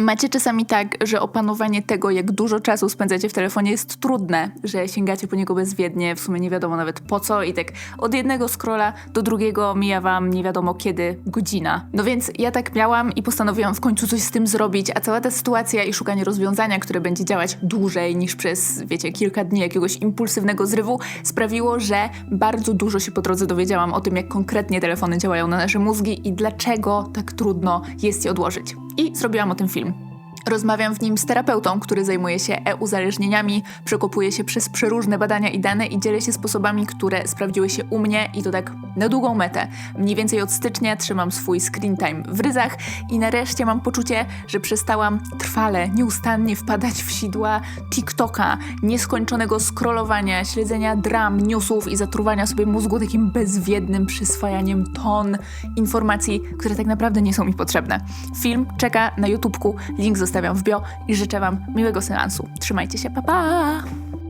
Macie czasami tak, że opanowanie tego, jak dużo czasu spędzacie w telefonie jest trudne, że sięgacie po niego bezwiednie, w sumie nie wiadomo nawet po co i tak od jednego scrolla do drugiego mija wam nie wiadomo kiedy godzina. No więc ja tak miałam i postanowiłam w końcu coś z tym zrobić, a cała ta sytuacja i szukanie rozwiązania, które będzie działać dłużej niż przez, wiecie, kilka dni jakiegoś impulsywnego zrywu, sprawiło, że bardzo dużo się po drodze dowiedziałam o tym, jak konkretnie telefony działają na nasze mózgi i dlaczego tak trudno jest je odłożyć. I zrobiłam o tym film. Rozmawiam w nim z terapeutą, który zajmuje się e-uzależnieniami, przekopuje się przez przeróżne badania i dane i dzielę się sposobami, które sprawdziły się u mnie i to tak na długą metę. Mniej więcej od stycznia trzymam swój screen time w ryzach i nareszcie mam poczucie, że przestałam trwale, nieustannie wpadać w sidła TikToka, nieskończonego scrollowania, śledzenia dram, newsów i zatruwania sobie mózgu takim bezwiednym przyswajaniem ton informacji, które tak naprawdę nie są mi potrzebne. Film czeka na YouTubeku, link zostawiam w bio i życzę Wam miłego seansu. Trzymajcie się, pa pa!